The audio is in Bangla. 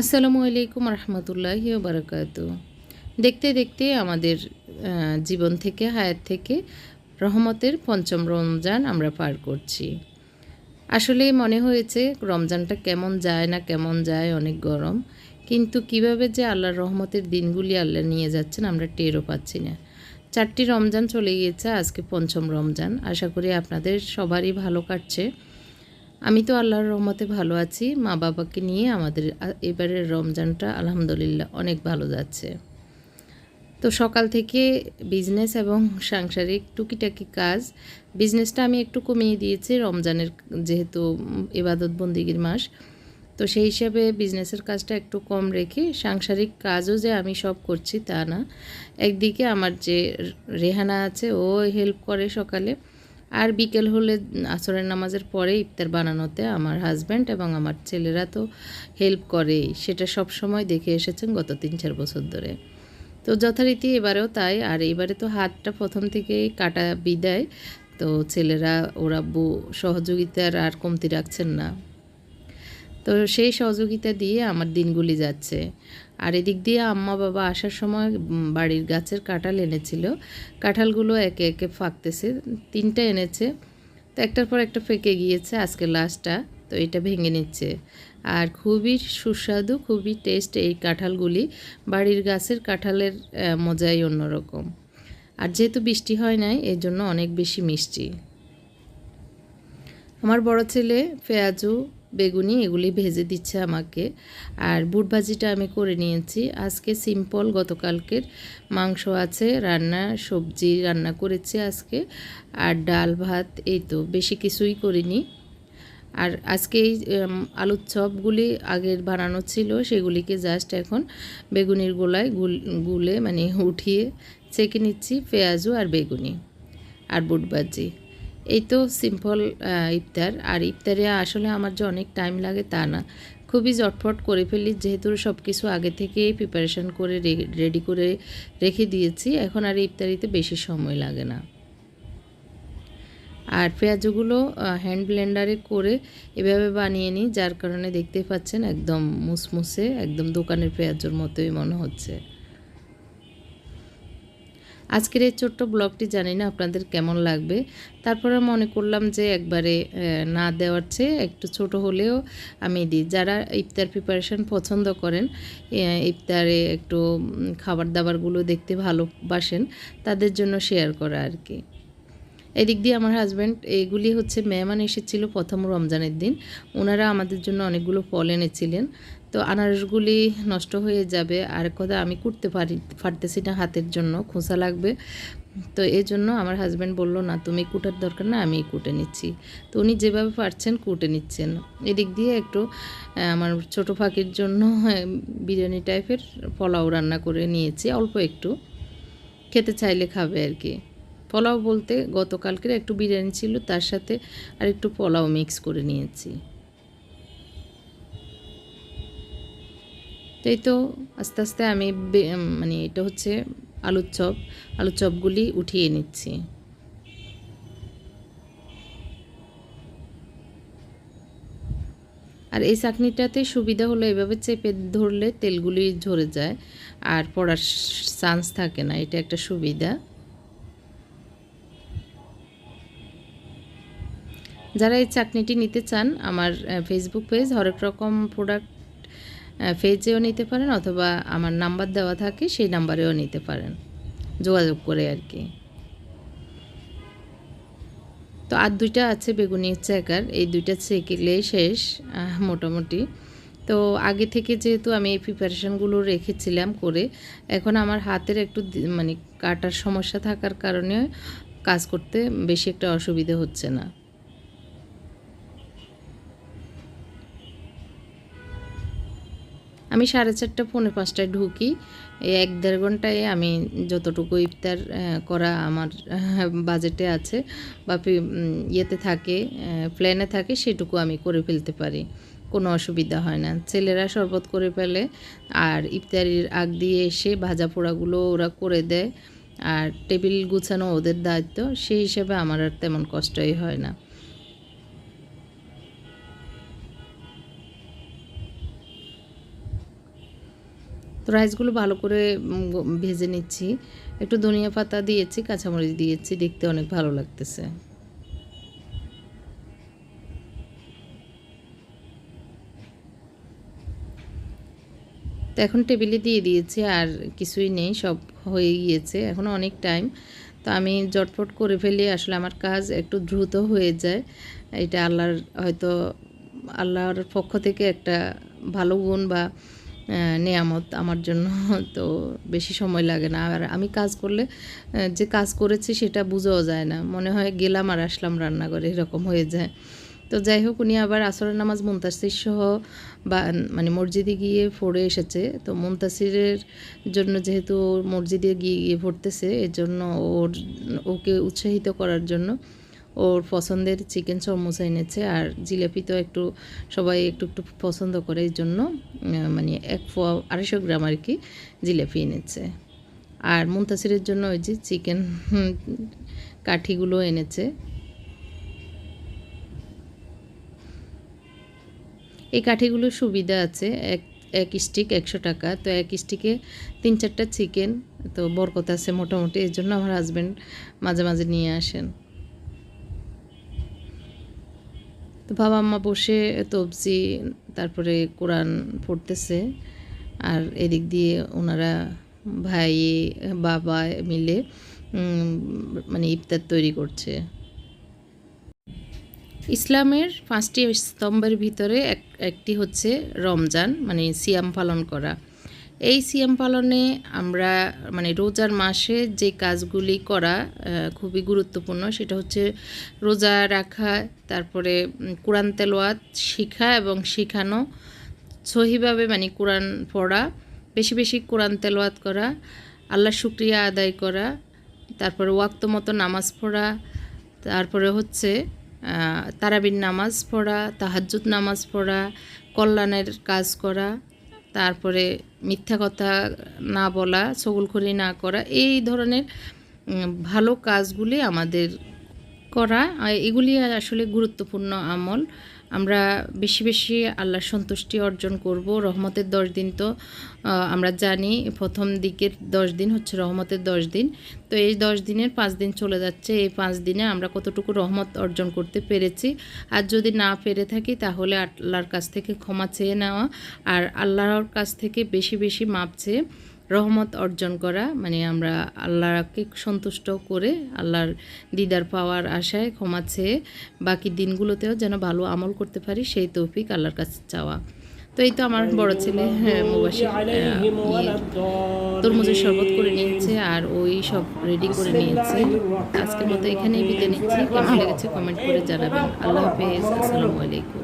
আসসালামু আলাইকুম রহমতুল্লাহি বারকাত দেখতে দেখতে আমাদের জীবন থেকে, হায়াত থেকে রহমতের পঞ্চম রমজান আমরা পার করছি। আসলে মনে হয়েছে রমজানটা কেমন যায় না কেমন যায়, অনেক গরম। কিন্তু কীভাবে যে আল্লাহর রহমতের দিনগুলি আল্লাহ নিয়ে যাচ্ছেন আমরা টেরও পাচ্ছি না। চারটি রমজান চলে গিয়েছে, আজকে পঞ্চম রমজান। আশা করি আপনাদের সবারই ভালো কাটছে। আমি তো আল্লাহর রহমতে ভালো আছি। মা বাবাকে নিয়ে আমাদের এবারের রমজানটা আলহামদুলিল্লাহ অনেক ভালো যাচ্ছে। তো সকাল থেকে বিজনেস এবং সাংসারিক টুকিটাকি কাজ। বিজনেসটা আমি একটু কমিয়ে দিয়েছি রমজানের যেহেতু এবাদত বন্দিগির মাস। তো সেই হিসাবে বিজনেসের কাজটা একটু কম রেখে সাংসারিক কাজও যে আমি সব করছি তা না। একদিকে আমার যে রেহানা আছে, ও হেল্প করে সকালে। আর বিকেল হলে আসরের নামাজের পরে ইফতার বানানোতে আমার হাজব্যান্ড এবং আমার ছেলেরা তো হেল্প করে সেটা সব সময় দেখে এসেছেন গত তিন চার বছর ধরে। তো যথারীতি এবারেও তাই। আর এবারে তো হাতটা প্রথম থেকেই কাটা বিদায়। তো ছেলেরা, ওরা সহযোগিতার আর কমতি রাখছেন না। তো সেই সহযোগিতা দিয়ে আমার দিনগুলি যাচ্ছে। আর এদিক দিয়ে আম্মা বাবা আসার সময় বাড়ির গাছের কাঁঠাল এনেছিল। কাঁঠালগুলো একে একে ফাঁকতেছে, তিনটা এনেছে। তো একটার পর একটা ফেঁকে গিয়েছে, আজকে লাস্টটা। তো এটা ভেঙে নিচ্ছে। আর খুবই সুস্বাদু, খুবই টেস্ট এই কাঁঠালগুলি। বাড়ির গাছের কাঁঠালের মজাই অন্যরকম। আর যেহেতু বৃষ্টি হয় নাই, এর জন্য অনেক বেশি মিষ্টি। আমার বড় ছেলে পেঁয়াজু বেগুনি এগুলি ভেজে দিচ্ছে আমাকে। আর বুট ভাজিটা আমি করে নিয়েছি। আজকে সিম্পল গতকালকের মাংস আছে, রান্না, সবজি রান্না করেছি আজকে। আর ডাল, ভাত এই তো, বেশি কিছুই করিনি। আর আজকে এই আলুর চপগুলি আগের বানানো ছিল, সেগুলিকে জাস্ট এখন বেগুনির গোলায় গুল মানে উঠিয়ে চেকে নিচ্ছি পেঁয়াজু আর বেগুনি আর বুট ভাজি। এই তো সিম্পল ইফতার। আর ইফতারে আসলে আমার যে অনেক টাইম লাগে তা না। খুবই জটফট করে ফেলি, যেহেতু সব কিছু আগে থেকেই প্রিপারেশন করে রেডি করে রেখে দিয়েছি। এখন আর ইফতারিতে বেশি সময় লাগে না। আর পেঁয়াজগুলো হ্যান্ড ব্লেন্ডারে করে এভাবে বানিয়ে নিই, যার কারণে দেখতে পাচ্ছেন একদম মুসমুসে, একদম দোকানের পেঁয়াজের মতোই মনে হচ্ছে। আজকের এই ছোট্ট ব্লগটি জানি না আপনাদের কেমন লাগবে। তারপরে মনে করলাম যে একবারে না দেওয়ার চেয়ে একটু ছোট হলেও আমি দিই। যারা ইফতার প্রিপারেশন পছন্দ করেন ইফতারে একটু খাবার দাবারগুলো দেখতে ভালোবাসেন, তাদের জন্য শেয়ার করা আর কি। এদিক দিয়ে আমার হাজব্যান্ড এইগুলি হচ্ছে মেহমান এসেছিল প্রথম রমজানের দিন। ওনারা আমাদের জন্য অনেকগুলো ফল এনেছিলেন। তো আনারসগুলি নষ্ট হয়ে যাবে। আর কথা, আমি কুটতে পারি, পারতেছি না হাতের জন্য খোঁচা লাগবে। তো এই জন্য আমার হাজব্যান্ড বলল, না, তুমি কুটার দরকার না, আমি কুটে নিচ্ছি। তো উনি যেভাবে পারছেন কুটে নিচ্ছেন। এদিক দিয়ে একটু আমার ছোট ফাঁকির জন্য বিরিয়ানি টাইপের পোলাও রান্না করে নিয়েছি, অল্প একটু। খেতে চাইলে খাবে আর কি। পোলাও বলতে গতকালকের একটু বিরিয়ানি ছিল, তার সাথে আর একটু পোলাও মিক্স করে নিয়েছি। তো এই তো আস্তে আস্তে আমি মানে এটা হচ্ছে আলুর চপ, আলুর চপগুলি উঠিয়ে নিচ্ছি। আর এই চাকনিটাতে সুবিধা হলো এভাবে চেপে ধরলে তেলগুলি ঝরে যায়, আর পড়ার চান্স থাকে না, এটা একটা সুবিধা। যারা এই চাকনিটি নিতে চান, আমার ফেসবুক পেজ হরেক রকম প্রোডাক্ট পেজেও নিতে পারেন অথবা আমার নাম্বার দেওয়া থাকে সেই নাম্বারেও নিতে পারেন। যোগাযোগ করে আর কি। তো আর দুইটা আছে বেগুনি চেকার এই দুইটা চেকেলে শেষ মোটামুটি। তো আগে থেকে যেহেতু আমি এই প্রিপারেশনগুলো রেখেছিলাম করে, এখন আমার হাতের একটু মানে কাটার সমস্যা থাকার কারণে কাজ করতে বেশি একটা অসুবিধা হচ্ছে না। আমি সাড়ে চারটা, পৌনে পাঁচটায় ঢুকি। এই এক দেড় ঘন্টায় আমি যতটুকু ইফতার করা আমার বাজেটে আছে বা ইয়েতে থাকে প্ল্যানে থাকে, সেটুকু আমি করে ফেলতে পারি। কোনো অসুবিধা হয় না। ছেলেরা শরবত করে ফেলে, আর ইফতারির আগ দিয়ে এসে ভাজা পোড়াগুলো ওরা করে দেয়, আর টেবিল গুছানো ওদের দায়িত্ব, সেই হিসাবে আমার আর তেমন কষ্টই হয় না। রাইসগুলো ভালো করে ভেজে নিচ্ছি। একটু ধনিয়া পাতা দিয়েছি, কাঁচামরিচ দিয়েছি, দেখতে অনেক ভালো লাগতেছে। তো এখন টেবিলে দিয়ে দিয়েছি, আর কিছুই নেই, সব হয়ে গিয়েছে এখনও অনেক টাইম তো আমি জটপট করে ফেলি, আসলে আমার কাজ একটু দ্রুত হয়ে যায়। এটা আল্লাহর, হয়তো আল্লাহর পক্ষ থেকে একটা ভালো গুণ বা নেয়ামত আমার জন্য, তো বেশি সময় লাগে না। আর আমি কাজ করলে যে কাজ করেছি সেটা বোঝাও যায় না। মনে হয় গেলাম আর আসলাম রান্নাঘরে, এরকম হয়ে যায়। তো যাই হোক, উনি আবার আসরের নামাজ মুন্তাসির সহ বা মানে মসজিদে গিয়ে পড়ে এসেছে। তো মুন্তাসিরের জন্য যেহেতু মসজিদে গিয়ে গিয়ে পড়তেছে এর জন্য ওর, ওকে উৎসাহিত করার জন্য ওর পছন্দের চিকেন সমোসা এনেছে আর জিলাপি তো একটু সবাই একটু একটু পছন্দ করে, এই জন্য মানে এক ফোয়া আড়াইশো গ্রাম আর কি জিলাপি এনেছে। আর মুন্তাসিরের জন্য ওই যে চিকেন কাঠিগুলো এনেছে। এই কাঠিগুলোর সুবিধা আছে, এক এক স্টিক একশো টাকা। তো এক স্টিকে তিন চারটা চিকেন, তো বরকত আছে মোটামুটি এর জন্য আমার হাজব্যান্ড মাঝে মাঝে নিয়ে আসেন। তো বাবা আম্মা বসে তবজি তারপরে কোরআন পড়তেছে। আর এদিক দিয়ে ওনারা ভাই, বাবা মিলে মানে ইফতার তৈরি করছে। ইসলামের পাঁচটি স্তম্ভের ভিতরে এক, একটি হচ্ছে রমজান মানে সিয়াম পালন করা। এই সিয়াম পালনে আমরা মানে রোজার মাসে যে কাজগুলি করা খুবই গুরুত্বপূর্ণ, সেটা হচ্ছে রোজা রাখা, তারপরে কোরআন তেলোয়াত শিখা এবং শিখানো, সহিভাবে মানে কোরআন পড়া, বেশি বেশি কোরআন তেলোয়াত করা আল্লাহ শুক্রিয়া আদায় করা, তারপরে ওয়াক্ত মতো নামাজ পড়া, তারপরে হচ্ছে তারাবির নামাজ পড়া, তাহাজ্জুদ নামাজ পড়া, কল্যাণের কাজ করা তারপরে মিথ্যা কথা না বলা, সগুলখড়ি না করা, এই ধরনের ভালো কাজগুলি আমাদের করা এগুলি আসলে গুরুত্বপূর্ণ আমল। আমরা বেশি বেশি আল্লাহর সন্তুষ্টি অর্জন করব। রহমতের দশ দিন তো আমরা জানি প্রথম দিকের দশ দিন হচ্ছে রহমতের দশ দিন। তো এই দশ দিনের পাঁচ দিন চলে যাচ্ছে। এই পাঁচ দিনে আমরা কতটুকু রহমত অর্জন করতে পেরেছি? আর যদি না পেরে থাকি তাহলে আল্লাহর কাছ থেকে ক্ষমা চেয়ে নেওয়া আর আল্লাহর কাছ থেকে বেশি বেশি মাপ চেয়ে রহমত অর্জন করা মানে আমরা আল্লাহকে সন্তুষ্ট করে আল্লাহর দিদার পাওয়ার আশায় ক্ষমা চেয়ে বাকি দিনগুলোতেও যেন ভালো আমল করতে পারি সেই তৌফিক আল্লাহর কাছে চাওয়া। তো এই তো আমার বড় ছেলে হ্যাঁ ইয়ে, তরমুজের শরবত করে নিয়েছে আর ওই সব রেডি করে নিয়েছে। আজকের মতো এখানেই বিদায় নিচ্ছি। কেমন লেগেছে কমেন্ট করে জানাবেন। আল্লাহ হাফেজ আসসালামু আলাইকুম।